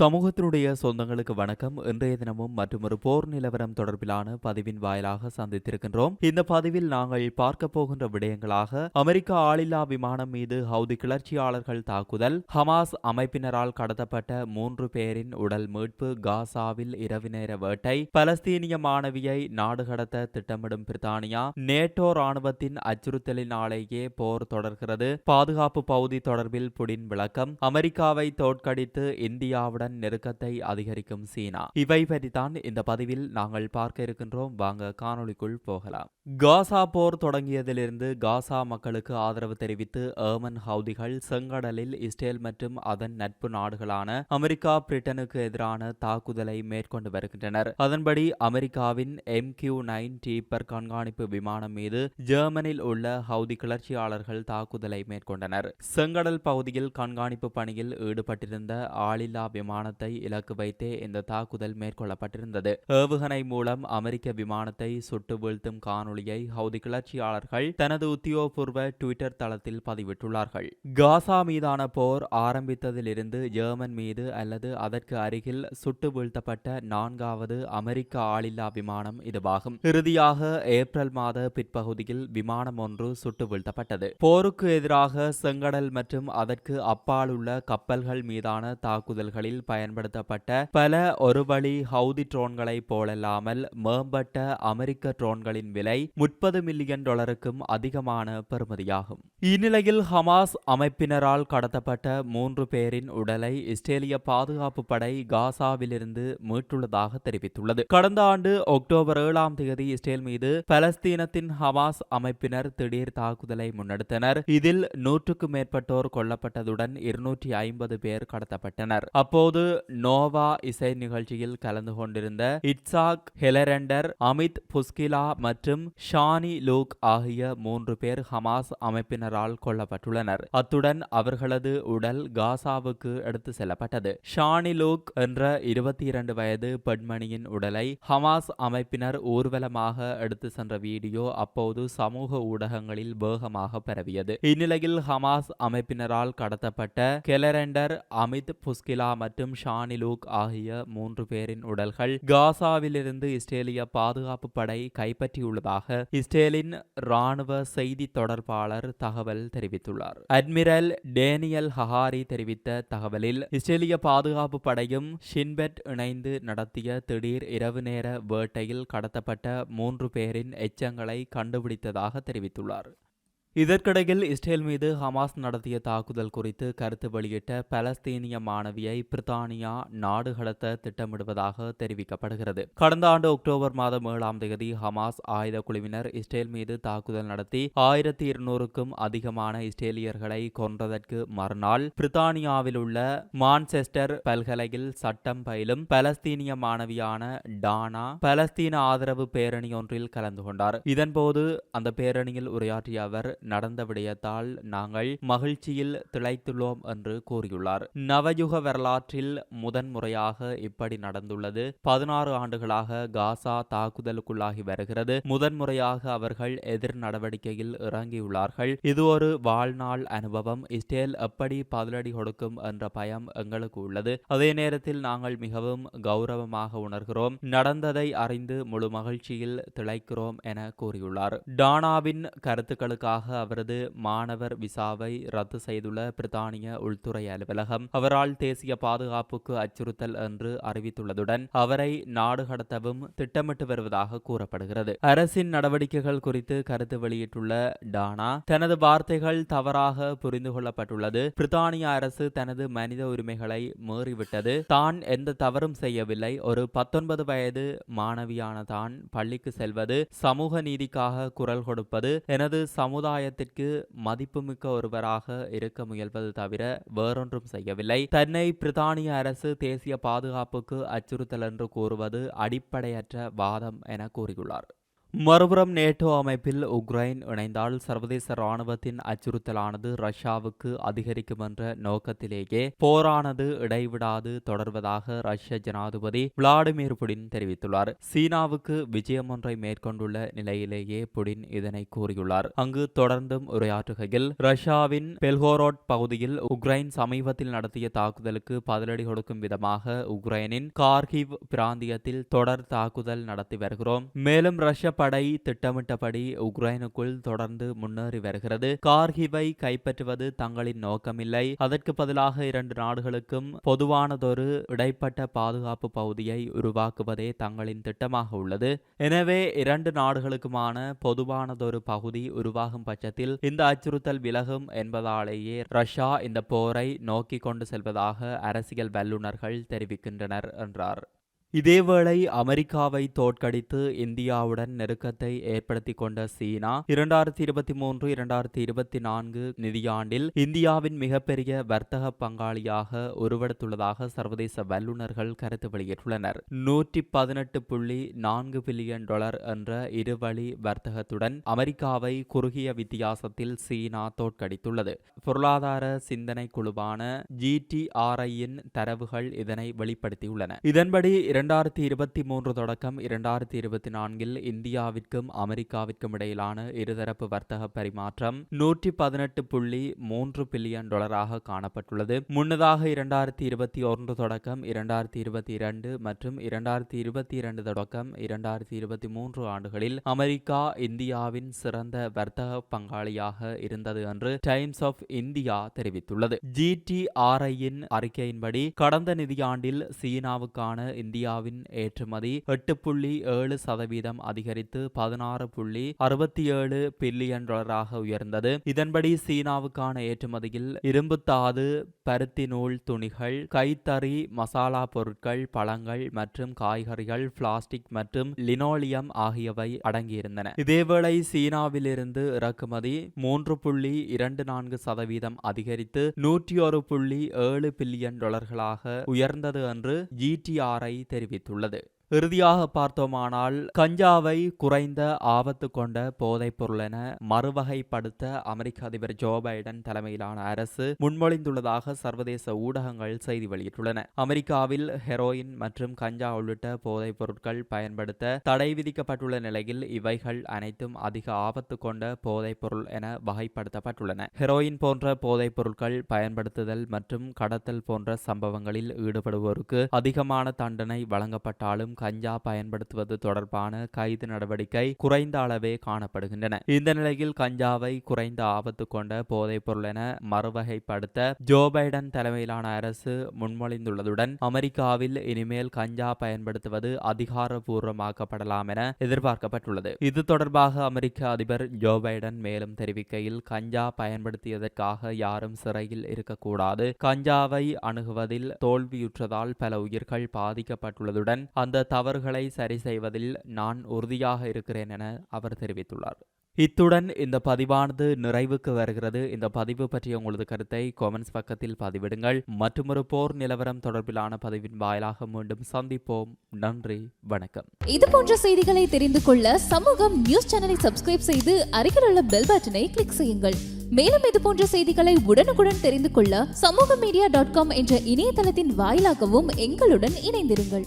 சமூகத்தினுடைய சொந்தங்களுக்கு வணக்கம். இன்றைய தினமும் மற்றொரு போர் நிலவரம் தொடர்பிலான பதிவின் வாயிலாக சந்தித்திருக்கின்றோம். இந்த பதிவில் நாங்கள் பார்க்க போகின்ற விடயங்களாக அமெரிக்க ஆளில்லா விமானம் மீது ஹவுதி கிளர்ச்சியாளர்கள் தாக்குதல் ஹமாஸ் அமைப்பினரால் கடத்தப்பட்ட மூன்று பேரின் உடல் மீட்பு காசாவில் இரவு நேர வேட்டை பலஸ்தீனிய மாணவியை நாடு கடத்த திட்டமிடும் பிரித்தானியா நேட்டோ ராணுவத்தின் அச்சுறுத்தலினாலேயே போர் தொடர்கிறது. பாதுகாப்பு பகுதி தொடர்பில் புடின் விளக்கம் அமெரிக்காவை தோற்கடித்து இந்தியாவுடன் உடன் நெருக்கத்தை அதிகரிக்கும் சீனா. இவை பற்றித்தான் இந்த பதிவில் நாங்கள் பார்க்க இருக்கின்றோம். வாங்க காணொலிக்குள் போகலாம். காசா போர் தொடங்கியதிலிருந்து காசா மக்களுக்கு ஆதரவு தெரிவித்து ஏமன் ஹவுதிகள் செங்கடலில் இஸ்ரேல் மற்றும் அதன் நட்பு நாடுகளான அமெரிக்கா பிரிட்டனுக்கு எதிரான தாக்குதலை மேற்கொண்டு வருகின்றனர். அதன்படி அமெரிக்காவின் எம் கியூ நைன் டீப்பர் கண்காணிப்பு விமானம் மீது ஜெர்மனில் உள்ள ஹவுதி கிளர்ச்சியாளர்கள் தாக்குதலை மேற்கொண்டனர். செங்கடல் பகுதியில் கண்காணிப்பு பணியில் ஈடுபட்டிருந்த ஆளில்லா விமான விமானத்தை இலக்கு வைத்தே இந்த தாக்குதல் மேற்கொள்ளப்பட்டிருந்தது. ஏவுகணை மூலம் அமெரிக்க விமானத்தை சுட்டு வீழ்த்தும் காணொலியை ஹவுதி கிளர்ச்சியாளர்கள் தனது உத்தியோகபூர்வ ட்விட்டர் தளத்தில் பதிவிட்டுள்ளார்கள். காசா மீதான போர் ஆரம்பித்ததிலிருந்து ஜெர்மன் மீது அல்லது அதற்கு அருகில் சுட்டு வீழ்த்தப்பட்ட நான்காவது அமெரிக்க ஆளில்லா விமானம் இதுவாகும். இறுதியாக ஏப்ரல் மாத பிற்பகுதியில் விமானம் ஒன்று சுட்டு வீழ்த்தப்பட்டது. போருக்கு எதிராக செங்கடல் மற்றும் அதற்கு அப்பால் உள்ள கப்பல்கள் மீதான தாக்குதல்களில் பயன்படுத்தப்பட்ட பல ஒருவழி ஹவுதி ட்ரோன்களைப் போலல்லாமல் மேம்பட்ட அமெரிக்க ட்ரோன்களின் விலை முப்பது மில்லியன் டாலருக்கும் அதிகமான பெறுமதியாகும். இந்நிலையில் ஹமாஸ் அமைப்பினரால் கடத்தப்பட்ட மூன்று பேரின் உடலை இஸ்ரேலிய பாதுகாப்பு படை காசாவிலிருந்து மீட்டுள்ளதாக தெரிவித்துள்ளது. கடந்த ஆண்டு அக்டோபர் ஏழாம் தேதி இஸ்ரேல் மீது பலஸ்தீனத்தின் ஹமாஸ் அமைப்பினர் திடீர் தாக்குதலை முன்னெடுத்தனர். இதில் நூற்றுக்கும் மேற்பட்டோர் கொல்லப்பட்டதுடன் இருநூற்றி ஐம்பது பேர் கடத்தப்பட்டனர். அப்போது நோவா இசை நிகழ்ச்சியில் கலந்து கொண்டிருந்த இட்சாக் ஹெலரெண்டர் அமித் புஸ்கிலா மற்றும் ஷானி லூக் ஆகிய மூன்று பேர் ஹமாஸ் அமைப்பினரால் கொல்லப்பட்டுள்ளனர். அத்துடன் அவர்களது உடல் காசாவுக்கு எடுத்து செல்லப்பட்டது. ஷானி லூக் என்ற இருபத்தி இரண்டு வயது பெண்மணியின் உடலை ஹமாஸ் அமைப்பினர் ஊர்வலமாக எடுத்து சென்ற வீடியோ அப்போது சமூக ஊடகங்களில் வேகமாக பரவியது. இந்நிலையில் ஹமாஸ் அமைப்பினரால் கடத்தப்பட்ட கெலரண்டர் அமித் புஸ்கிலா மற்றும் ஷானி லூக் ஆகிய மூன்று பேரின் உடல்கள் காசாவிலிருந்து இஸ்ரேலிய பாதுகாப்பு படை கைப்பற்றியுள்ளதாக இஸ்ரேலின் ராணுவ செய்தி தொடர்பாளர் தகவல் தெரிவித்துள்ளார். அட்மிரல் டேனியல் ஹஹாரி தெரிவித்த தகவலில் இஸ்ரேலிய பாதுகாப்பு படையும் ஷின்பெட் இணைந்து நடத்திய திடீர் இரவு நேர வேட்டையில் கடத்தப்பட்ட மூன்று பேரின் எச்சங்களை கண்டுபிடித்ததாக தெரிவித்துள்ளார். இதற்கிடையில் இஸ்ரேல் மீது ஹமாஸ் நடத்திய தாக்குதல் குறித்து கருத்து வெளியிட்ட பலஸ்தீனிய மாணவியை பிரித்தானியா நாடு கடத்த திட்டமிடுவதாக தெரிவிக்கப்படுகிறது. கடந்த ஆண்டு அக்டோபர் மாதம் ஏழாம் தேதி ஹமாஸ் ஆயுத குழுவினர் இஸ்ரேல் மீது தாக்குதல் நடத்தி ஆயிரத்தி இருநூறுக்கும் அதிகமான இஸ்ரேலியர்களை கொன்றதற்கு மறுநாள் பிரித்தானியாவில் உள்ள மான்செஸ்டர் பல்கலையில் சட்டம் பயிலும் பலஸ்தீனிய மாணவியான டானா பலஸ்தீன ஆதரவு பேரணி ஒன்றில் கலந்து கொண்டார். இதன்போது அந்த பேரணியில் உரையாற்றிய அவர் நடந்த விடயத்தால் நாங்கள் மகிழ்ச்சியில் திளைத்துள்ளோம் என்று கூறியுள்ளார். நவயுக வரலாற்றில் முதன்முறையாக இப்படி நடந்துள்ளது. பதினாறு ஆண்டுகளாக காசா தாக்குதலுக்குள்ளாகி வருகிறது. முதன்முறையாக அவர்கள் எதிர் நடவடிக்கையில் இறங்கியுள்ளார்கள். இது ஒரு வாழ்நாள் அனுபவம். இஸ்ரேல் எப்படி பதிலடி கொடுக்கும் என்ற பயம் எங்களுக்கு உள்ளது. அதே நேரத்தில் நாங்கள் மிகவும் கௌரவமாக உணர்கிறோம். நடந்ததை அறிந்து முழு மகிழ்ச்சியில் திளைக்கிறோம் என கூறியுள்ளார். டானாவின் கருத்துக்களுக்காக அவரது மாணவர் விசாவை ரத்து செய்துள்ள பிரித்தானிய உள்துறை அலுவலகம் அவரால் தேசிய பாதுகாப்புக்கு அச்சுறுத்தல் என்று அறிவித்துள்ளதுடன் அவரை நாடு கடத்தவும் திட்டமிட்டு வருவதாக கூறப்படுகிறது. அரசின் நடவடிக்கைகள் குறித்து கருத்து வெளியிட்டுள்ள டானா தனது வார்த்தைகள் தவறாக புரிந்து கொள்ளப்பட்டுள்ளது. பிரித்தானிய அரசு தனது மனித உரிமைகளை மீறிவிட்டது. தான் எந்த தவறும் செய்யவில்லை. ஒரு பத்தொன்பது வயது மாணவியான தான் பள்ளிக்கு செல்வது சமூக நீதிக்காக குரல் கொடுப்பது எனது சமுதாய சமுதாயத்திற்கு மதிப்புமிக்க ஒருவராக இருக்க முயல்வது தவிர வேறொன்றும் செய்யவில்லை. தன்னை பிரித்தானிய அரசு தேசிய பாதுகாப்புக்கு அச்சுறுத்தல் என்று கூறுவது அடிப்படையற்ற வாதம் என கூறியுள்ளார். மறுபுறம் நேட்டோ அமைப்பில் உக்ரைன் இணைந்தால் சர்வதேச ராணுவத்தின் அச்சுறுத்தலானது ரஷ்யாவுக்கு அதிகரிக்கும் என்ற நோக்கத்திலேயே போரானது இடைவிடாது தொடர்வதாக ரஷ்ய ஜனாதிபதி விளாடிமிர் புடின் தெரிவித்துள்ளார். சீனாவுக்கு விஜயம் ஒன்றை மேற்கொண்டுள்ள நிலையிலேயே புடின் இதனை கூறியுள்ளார். அங்கு தொடர்ந்தும் உரையாற்றுகையில் ரஷ்யாவின் பெல்கோரோட் பகுதியில் உக்ரைன் சமீபத்தில் நடத்திய தாக்குதலுக்கு பதிலடி கொடுக்கும் விதமாக உக்ரைனின் கார்கிவ் பிராந்தியத்தில் தொடர் தாக்குதல் நடத்தி வருகிறோம். மேலும் ரஷ்ய படை திட்டமிட்டபடி உக்ரைனுக்குள் தொடர்ந்து முன்னேறி வருகிறது. கார்கிவை கைப்பற்றுவது தங்களின் நோக்கமில்லை. அதற்கு பதிலாக இரண்டு நாடுகளுக்கும் பொதுவானதொரு இடைப்பட்ட பாதுகாப்பு பகுதியை உருவாக்குவதே தங்களின் திட்டமாக உள்ளது. எனவே இரண்டு நாடுகளுக்குமான பொதுவானதொரு பகுதி உருவாகும் பட்சத்தில் இந்த அச்சுறுத்தல் விலகும் என்பதாலேயே ரஷ்யா இந்த போரை நோக்கி கொண்டு செல்வதாக அரசியல் வல்லுநர்கள் தெரிவிக்கின்றனர் என்றார். இதேவேளை அமெரிக்காவை தோற்கடித்து இந்தியாவுடன் நெருக்கத்தை ஏற்படுத்தி கொண்ட சீனா இரண்டாயிரத்தி இருபத்தி மூன்று இரண்டாயிரத்தி இருபத்தி நான்கு நிதியாண்டில் இந்தியாவின் மிகப்பெரிய வர்த்தக பங்காளியாக உருவெடுத்துள்ளதாக சர்வதேச வல்லுநர்கள் கருத்து வெளியிட்டுள்ளனர். நூற்றி பதினெட்டு புள்ளி நான்கு பில்லியன் டாலர் என்ற இருவழி வர்த்தகத்துடன் அமெரிக்காவை குறுகிய வித்தியாசத்தில் சீனா தோற்கடித்துள்ளது. பொருளாதார சிந்தனை குழுவான ஜிடிஆர்ஐயின் தரவுகள் இதனை வெளிப்படுத்தியுள்ளன. இதன்படி இரண்டாயிரத்தி இருபத்தி மூன்று தொடக்கம் இரண்டாயிரத்தி இருபத்தி நான்கில் இந்தியாவிற்கும் அமெரிக்காவிற்கும் இடையிலான இருதரப்பு வர்த்தக பரிமாற்றம் நூற்றி பதினெட்டு புள்ளி மூன்று பில்லியன் டாலராக காணப்பட்டுள்ளது. முன்னதாக இரண்டாயிரத்தி இருபத்தி ஒன்று தொடக்கம் இரண்டாயிரத்தி இருபத்தி இரண்டு மற்றும் இரண்டாயிரத்தி இருபத்தி இரண்டு தொடக்கம் இரண்டாயிரத்தி இருபத்தி மூன்று ஆண்டுகளில் அமெரிக்கா இந்தியாவின் சிறந்த வர்த்தக பங்காளியாக இருந்தது என்று டைம்ஸ் ஆஃப் இந்தியா தெரிவித்துள்ளது. ஜிடிஆர்ஐயின் அறிக்கையின்படி கடந்த நிதியாண்டில் சீனாவுக்கான இந்தியா இந்தியாவின் ஏற்றுமதி எட்டு புள்ளி ஏழு சதவீதம் அதிகரித்து பதினாறு புள்ளி அறுபத்தி ஏழு பில்லியன் டாலராக உயர்ந்தது. இதன்படி சீனாவுக்கான ஏற்றுமதியில் இரும்புத்தாது பருத்தி நூல் துணிகள் கைத்தறி மசாலா பொருட்கள் பழங்கள் மற்றும் காய்கறிகள் பிளாஸ்டிக் மற்றும் லினோலியம் ஆகியவை அடங்கியிருந்தன. இதேவேளை சீனாவிலிருந்து இறக்குமதி மூன்று புள்ளி இரண்டு நான்கு சதவீதம் அதிகரித்து நூற்றி ஒரு புள்ளி ஏழு பில்லியன் டாலர்களாக உயர்ந்தது என்று ஜிடிஆர்ஐ தெரிவித்துள்ளது இறுதியாக பார்த்தோமானால் கஞ்சாவை குறைந்த ஆபத்து கொண்ட போதைப் பொருள் என மறுவகைப்படுத்த அமெரிக்க அதிபர் ஜோ பைடன் தலைமையிலான அரசு முன்மொழிந்துள்ளதாக சர்வதேச ஊடகங்கள் செய்தி வெளியிட்டுள்ளன. அமெரிக்காவில் ஹெரோயின் மற்றும் கஞ்சா உள்ளிட்ட போதைப் பொருட்கள் பயன்படுத்த தடை விதிக்கப்பட்டுள்ள நிலையில் இவைகள் அனைத்தும் அதிக ஆபத்து கொண்ட போதைப் பொருள் என வகைப்படுத்தப்பட்டுள்ளன. ஹெரோயின் போன்ற போதைப் பொருட்கள் பயன்படுத்துதல் மற்றும் கடத்தல் போன்ற சம்பவங்களில் ஈடுபடுவோருக்கு அதிகமான தண்டனை வழங்கப்பட்டாலும் கஞ்சா பயன்படுத்துவது தொடர்பான கைது நடவடிக்கை குறைந்த அளவே காணப்படுகின்றன. இந்த நிலையில் கஞ்சாவை குறைந்த ஆபத்து கொண்ட போதைப் பொருள் என மறுவகைப்படுத்த ஜோ பைடன் தலைமையிலான அரசு முன்மொழிந்துள்ளதுடன் அமெரிக்காவில் இனிமேல் கஞ்சா பயன்படுத்துவது அதிகாரபூர்வமாக்கப்படலாம் என எதிர்பார்க்கப்பட்டுள்ளது. இது தொடர்பாக அமெரிக்க அதிபர் ஜோ பைடன் மேலும் தெரிவிக்கையில் கஞ்சா பயன்படுத்தியதற்காக யாரும் சிறையில் இருக்கக்கூடாது. கஞ்சாவை அணுகுவதில் தோல்வியுற்றதால் பல உயிர்கள் பாதிக்கப்பட்டுள்ளதுடன் அந்த தவறுகளை சரி செய்வதில் நான் உறுதியாக இருக்கிறேன் என அவர் தெரிவித்துள்ளார். இத்துடன் இந்த பதிவானது நிறைவுக்கு வருகிறது. இந்த பதிவு பற்றிய உங்களது கருத்தை கொமெண்ட்ஸ் பக்கத்தில் பதிவிடுங்கள். மற்றொரு போர் நிலவரம் தொடர்பிலான பதிவின் வாயிலாக மீண்டும் சந்திப்போம். நன்றி வணக்கம். இது போன்ற செய்திகளை தெரிந்து கொள்ள சமூகம் நியூஸ் சேனலை சப்ஸ்கிரைப் செய்து அருகில் உள்ள பெல் பட்டனை கிளிக் செய்யுங்கள். மேலும் இது போன்ற செய்திகளை உடனுக்குடன் தெரிந்து கொள்ள சமூக மீடியா டாட் காம் என்ற இணையதளத்தின் வாயிலாகவும் எங்களுடன் இணைந்திருங்கள்.